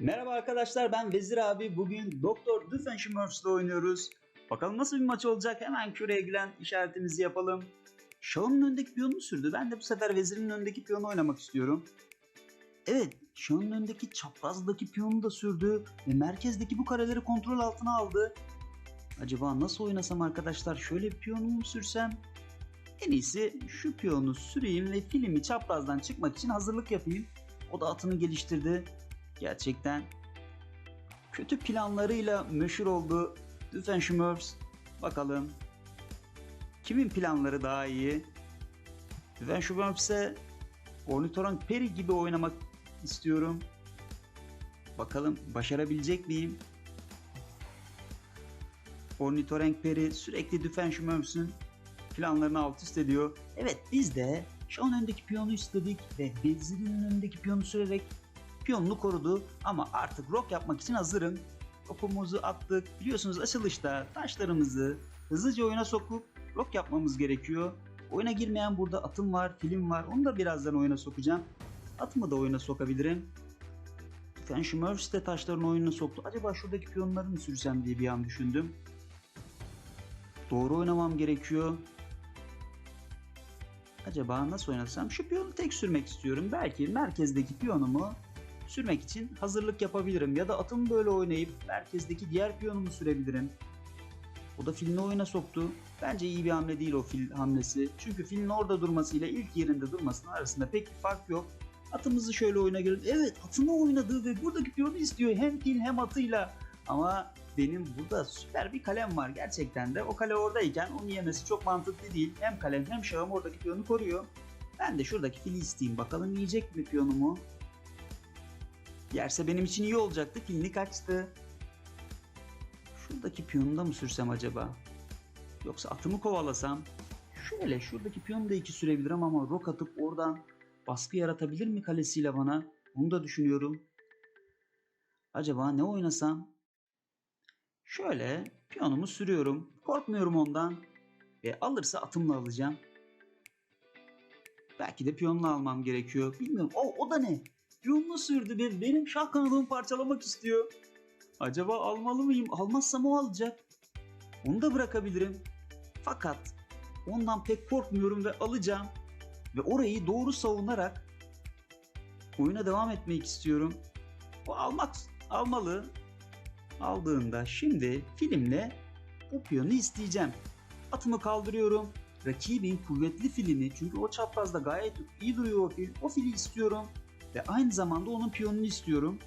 Merhaba arkadaşlar ben Vezir abi. Bugün Doktor Doofenshmirtz'le oynuyoruz. Bakalım nasıl bir maç olacak. Hemen küreye giren işaretimizi yapalım. Şah'ın önündeki piyonu sürdü. Ben de bu sefer Vezir'in önündeki piyonu oynamak istiyorum. Evet, Şah'ın önündeki çaprazdaki piyonu da sürdü ve merkezdeki bu kareleri kontrol altına aldı. Acaba nasıl oynasam arkadaşlar? Şöyle bir piyonumu mu sürsem? En iyisi şu piyonu süreyim ve filmi çaprazdan çıkmak için hazırlık yapayım. O da atını geliştirdi. Gerçekten kötü planlarıyla meşhur oldu Doofenshmirtz. Bakalım kimin planları daha iyi? Doofenshmirtz'e Ornitoran Peri gibi oynamak istiyorum. Bakalım başarabilecek miyim? Ornitorenk Peri sürekli Doofenshmirtz'ün planlarını alt üst ediyor. Evet biz de şu an öndeki piyonu istedik ve Vezir'in önündeki piyonu sürerek piyonunu korudu ama artık rock yapmak için hazırım. Okumuzu attık. Biliyorsunuz açılışta taşlarımızı hızlıca oyuna sokup rock yapmamız gerekiyor. Oyuna girmeyen burada atım var, film var. Onu da birazdan oyuna sokacağım. Atımı da oyuna sokabilirim. Fenshmurfs de taşların oyununa soktu. Acaba şuradaki piyonları mı sürsem diye bir an düşündüm. Doğru oynamam gerekiyor. Acaba nasıl oynasam? Şu piyonu tek sürmek istiyorum. Belki merkezdeki piyonumu sürmek için hazırlık yapabilirim. Ya da atımı böyle oynayıp merkezdeki diğer piyonumu sürebilirim. O da filini oyuna soktu. Bence iyi bir hamle değil o fil hamlesi. Çünkü filin orada durmasıyla ilk yerinde durmasının arasında pek bir fark yok. Atımızı şöyle oyuna girelim. Evet atını oynadı ve buradaki piyonu istiyor. Hem fil hem atıyla. Ama benim burada süper bir kalem var gerçekten de. O kale oradayken onu yemesi çok mantıklı değil. Hem kalem hem şahım oradaki piyonu koruyor. Ben de şuradaki fili isteyeyim. Bakalım yiyecek mi piyonumu? Yerse benim için iyi olacaktı. Filini kaçtı. Şuradaki piyonu da mı sürsem acaba? Yoksa atımı kovalasam? Şöyle şuradaki piyonu da iki sürebilirim ama rok atıp oradan baskı yaratabilir mi kalesiyle bana? Onu da düşünüyorum. Acaba ne oynasam? Şöyle piyonumu sürüyorum. Korkmuyorum ondan. Ve alırsa atımla alacağım. Belki de piyonla almam gerekiyor. Bilmiyorum. O, o da ne? Piyonunu sürdü ve benim şah kanadımı parçalamak istiyor. Acaba almalı mıyım? Almazsam o alacak. Onu da bırakabilirim. Fakat ondan pek korkmuyorum ve alacağım. Ve orayı doğru savunarak oyuna devam etmek istiyorum. O almak almalı. Aldığında şimdi filmle bu piyonu isteyeceğim. Atımı kaldırıyorum. Rakibin kuvvetli filini çünkü o çaprazda gayet iyi duruyor o fil. O fili istiyorum. Ve aynı zamanda onun piyonunu istiyorum.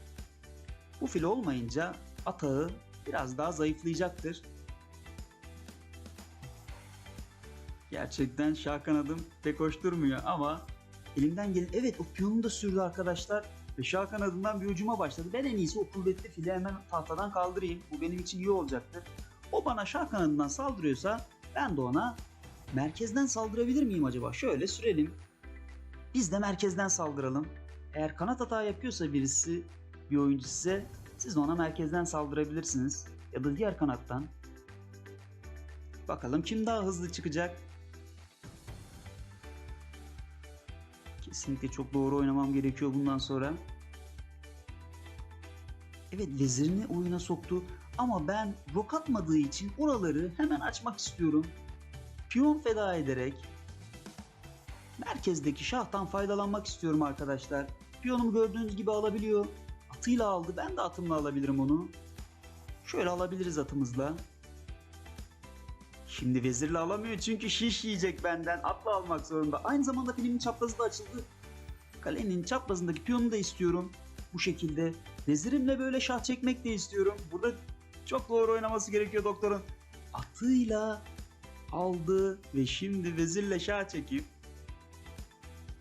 Bu fil olmayınca atağı biraz daha zayıflayacaktır. Gerçekten şah kanadım pek hoş durmuyor ama elimden gelin evet o piyonu da sürdü arkadaşlar ve şah kanadından bir ucuma başladı. Ben en iyisi o kuvvetli fili hemen tahtadan kaldırayım. Bu benim için iyi olacaktır. O bana şah kanadından saldırıyorsa ben de ona merkezden saldırabilir miyim acaba? Şöyle sürelim. Biz de merkezden saldıralım. Eğer kanat hata yapıyorsa birisi bir oyuncu size siz de ona merkezden saldırabilirsiniz. Ya da diğer kanattan. Bakalım kim daha hızlı çıkacak. Kesinlikle çok doğru oynamam gerekiyor bundan sonra. Evet vezirini oyuna soktu ama ben rok atmadığı için oraları hemen açmak istiyorum. Piyon feda ederek merkezdeki şahtan faydalanmak istiyorum arkadaşlar. Piyonumu gördüğünüz gibi alabiliyor. Atıyla aldı. Ben de atımla alabilirim onu. Şöyle alabiliriz atımızla. Şimdi vezirle alamıyor çünkü şiş yiyecek benden. Atla almak zorunda. Aynı zamanda filmin çaprazı da açıldı. Kalenin çaprazındaki piyonu da istiyorum. Bu şekilde. Vezirimle böyle şah çekmek de istiyorum. Burada çok doğru oynaması gerekiyor doktorun. Atıyla aldı ve şimdi vezirle şah çekip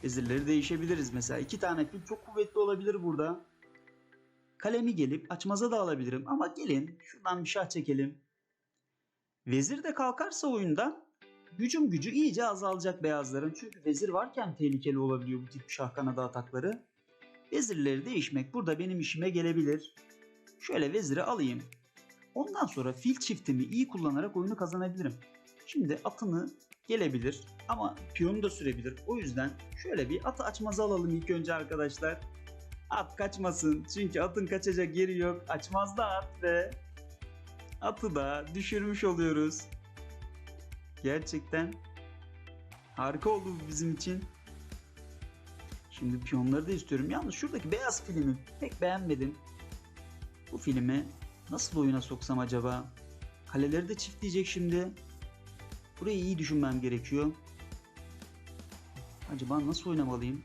vezirleri değişebiliriz. Mesela iki tane fil çok kuvvetli olabilir burada. Kalemi gelip açmaza da alabilirim ama gelin şuradan bir şah çekelim. Vezir de kalkarsa oyundan gücüm gücü iyice azalacak beyazların. Çünkü vezir varken tehlikeli olabiliyor bu tip şah kanadı atakları. Vezirleri değişmek burada benim işime gelebilir. Şöyle veziri alayım. Ondan sonra fil çiftimi iyi kullanarak oyunu kazanabilirim. Şimdi atını gelebilir ama piyonu da sürebilir. O yüzden şöyle bir atı açmazı alalım ilk önce arkadaşlar. At kaçmasın. Çünkü atın kaçacak yeri yok. Açmaz da at ve atı da düşürmüş oluyoruz. Gerçekten harika oldu bu bizim için. Şimdi piyonları da istiyorum. Yalnız şuradaki beyaz filmi pek beğenmedim. Bu filmi nasıl oyuna soksam acaba? Kaleleri de çiftleyecek şimdi. Burayı iyi düşünmem gerekiyor. Acaba nasıl oynamalıyım?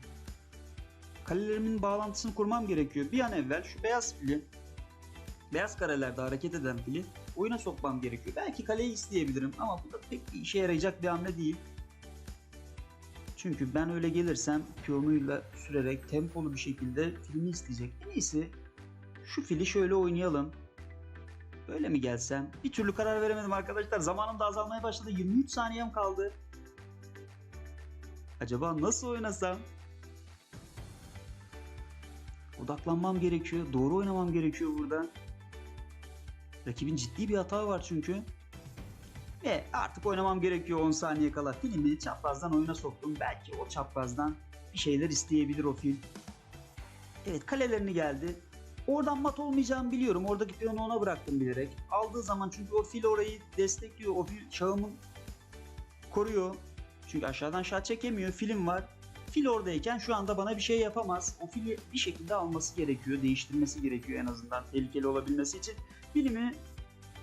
Kalelerimin bağlantısını kurmam gerekiyor. Bir an evvel şu beyaz fili, beyaz karelerde hareket eden fili oyuna sokmam gerekiyor. Belki kaleyi isteyebilirim ama bu da pek bir işe yarayacak bir hamle değil. Çünkü ben öyle gelirsem piyonuyla sürerek tempolu bir şekilde filmi isteyecek. En iyisi şu fili şöyle oynayalım. Böyle mi gelsem? Bir türlü karar veremedim arkadaşlar. Zamanım da azalmaya başladı. 23 saniyem kaldı. Acaba nasıl oynasam? Odaklanmam gerekiyor. Doğru oynamam gerekiyor burada. Rakibin ciddi bir hata var çünkü. Ve artık oynamam gerekiyor 10 saniye kala. Filmi çaprazdan oyuna soktum. Belki o çaprazdan bir şeyler isteyebilir o fil. Evet kalelerini geldi. Oradan mat olmayacağımı biliyorum. Oradaki piyonu ona bıraktım bilerek. Aldığı zaman çünkü o fil orayı destekliyor. O fil şahımın koruyor. Çünkü aşağıdan şah çekemiyor. Film var. Fil oradayken şu anda bana bir şey yapamaz. O fili bir şekilde alması gerekiyor. Değiştirmesi gerekiyor en azından tehlikeli olabilmesi için. Filmi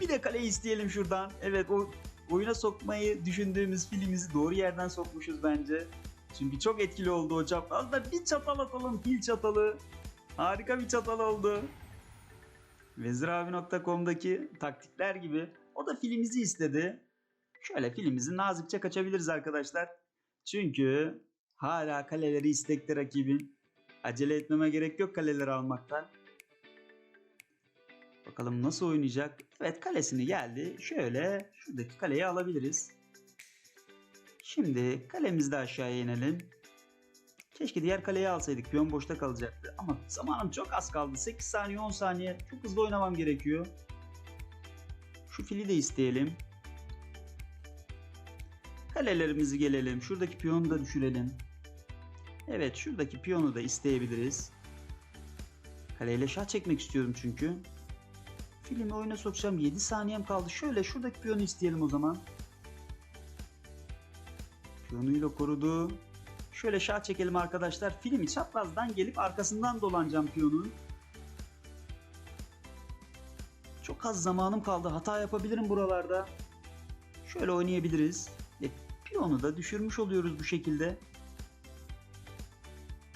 bir de kaleyi isteyelim şuradan. Evet o oyuna sokmayı düşündüğümüz filimizi doğru yerden sokmuşuz bence. Çünkü çok etkili oldu o çaprazda. Bir çatal atalım fil çatalı. Harika bir çatal oldu. Vezirabi.com'daki taktikler gibi o da filimizi istedi. Şöyle filimizi nazikçe kaçabiliriz arkadaşlar. Çünkü hala kaleleri istekli rakibin. Acele etmeme gerek yok kaleleri almaktan. Bakalım nasıl oynayacak. Evet kalesini geldi. Şöyle şuradaki kaleyi alabiliriz. Şimdi kalemizde aşağıya inelim. Keşke diğer kaleyi alsaydık. Piyon boşta kalacaktı. Ama zamanım çok az kaldı. 8 saniye 10 saniye. Çok hızlı oynamam gerekiyor. Şu fili de isteyelim. Kalelerimizi gelelim. Şuradaki piyonu da düşürelim. Evet şuradaki piyonu da isteyebiliriz. Kaleyle şah çekmek istiyorum çünkü. Filmi oyuna sokacağım. 7 saniyem kaldı. Şöyle şuradaki piyonu isteyelim o zaman. Piyonuyla korudu. Şöyle şah çekelim arkadaşlar. Filmi çaprazdan gelip arkasından dolanacağım piyonun. Çok az zamanım kaldı. Hata yapabilirim buralarda. Şöyle oynayabiliriz. Ve piyonu da düşürmüş oluyoruz bu şekilde.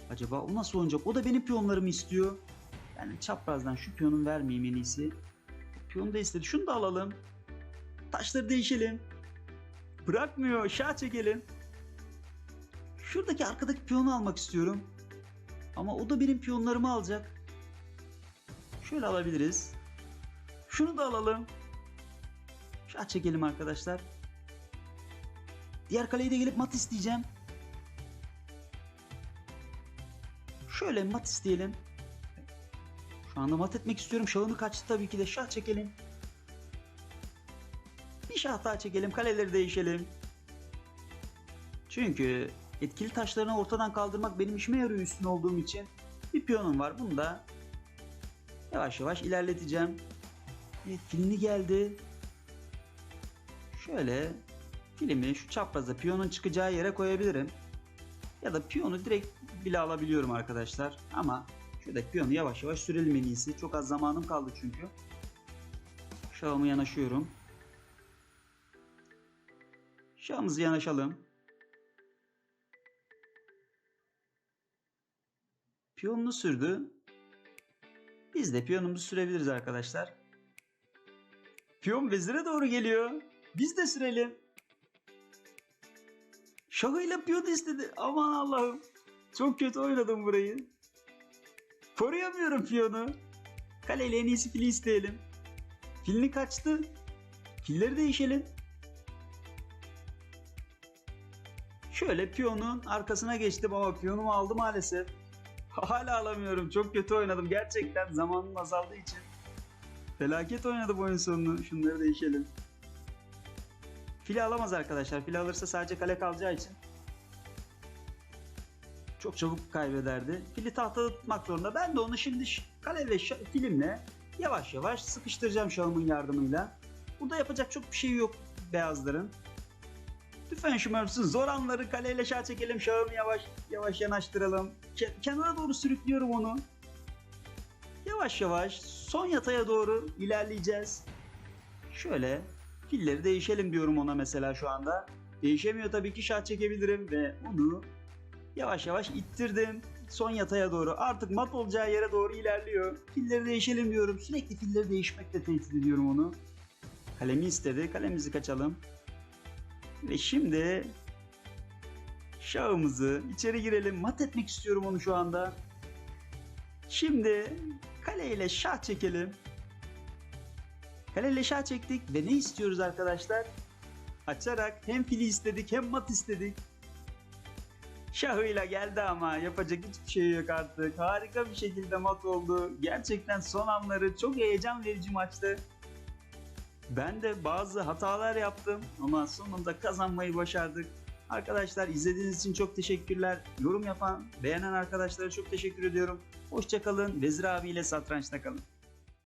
Acaba o nasıl oynayacak? O da benim piyonlarımı istiyor. Yani çaprazdan şu piyonun vermeyeyim en iyisi. Piyonu da istedi. Şunu da alalım. Taşları değişelim. Bırakmıyor. Şah çekelim. Şuradaki arkadaki piyonu almak istiyorum. Ama o da benim piyonlarımı alacak. Şöyle alabiliriz. Şunu da alalım. Şah çekelim arkadaşlar. Diğer kaleyi de gelip mat isteyeceğim. Şöyle mat isteyelim. Şu anda mat etmek istiyorum. Şahını kaçtı tabii ki de. Şah çekelim. Bir şah daha çekelim. Kaleleri değişelim. Çünkü etkili taşlarını ortadan kaldırmak benim işime yarıyor üstün olduğum için. Bir piyonum var. Bunu da yavaş yavaş ilerleteceğim. Evet filmi geldi. Şöyle filmi şu çapraza piyonun çıkacağı yere koyabilirim. Ya da piyonu direkt bile alabiliyorum arkadaşlar. Ama şuradaki piyonu yavaş yavaş sürelim en iyisi. Çok az zamanım kaldı çünkü. Şahımı yanaşıyorum. Şahımızı yanaşalım. Piyonunu sürdü. Biz de piyonumuzu sürebiliriz arkadaşlar. Piyon vezire doğru geliyor. Biz de sürelim. Şahıyla piyon istedi. Aman Allah'ım. Çok kötü oynadım burayı. Koruyamıyorum piyonu. Kaleyle en iyisi fili isteyelim. Filini kaçtı. Filleri değişelim. Şöyle piyonun arkasına geçtim ama piyonumu aldı maalesef. Hala alamıyorum. Çok kötü oynadım. Gerçekten zamanım azaldığı için. Felaket oynadım oyun sonunu. Şunları değişelim. Fili alamaz arkadaşlar. Fili alırsa sadece kale kalacağı için. çok çabuk kaybederdi. Fili tahtada tutmak zorunda. Ben de onu şimdi kale ve filimle yavaş yavaş sıkıştıracağım şahımın yardımıyla. Burada yapacak çok bir şey yok beyazların. Lütfen şımarıpsın. Zor anları kaleyle şah çekelim. Şahımı yavaş yavaş yanaştıralım. Ke- kenara doğru sürüklüyorum onu. Yavaş yavaş son yataya doğru ilerleyeceğiz. Şöyle filleri değişelim diyorum ona mesela şu anda. Değişemiyor tabii ki şah çekebilirim ve onu yavaş yavaş ittirdim. Son yataya doğru artık mat olacağı yere doğru ilerliyor. Filleri değişelim diyorum. Sürekli filleri değişmekle tehdit ediyorum onu. Kalemi istedi. Kalemizi kaçalım. Ve şimdi şahımızı içeri girelim. Mat etmek istiyorum onu şu anda. Şimdi kaleyle şah çekelim. Kaleyle şah çektik ve ne istiyoruz arkadaşlar? Açarak hem fili istedik hem mat istedik. Şahıyla geldi ama yapacak hiçbir şey yok artık. Harika bir şekilde mat oldu. Gerçekten son anları çok heyecan verici maçtı. Ben de bazı hatalar yaptım ama sonunda kazanmayı başardık. Arkadaşlar izlediğiniz için çok teşekkürler. Yorum yapan, beğenen arkadaşlara çok teşekkür ediyorum. Hoşçakalın. Vezir abiyle satrançta kalın.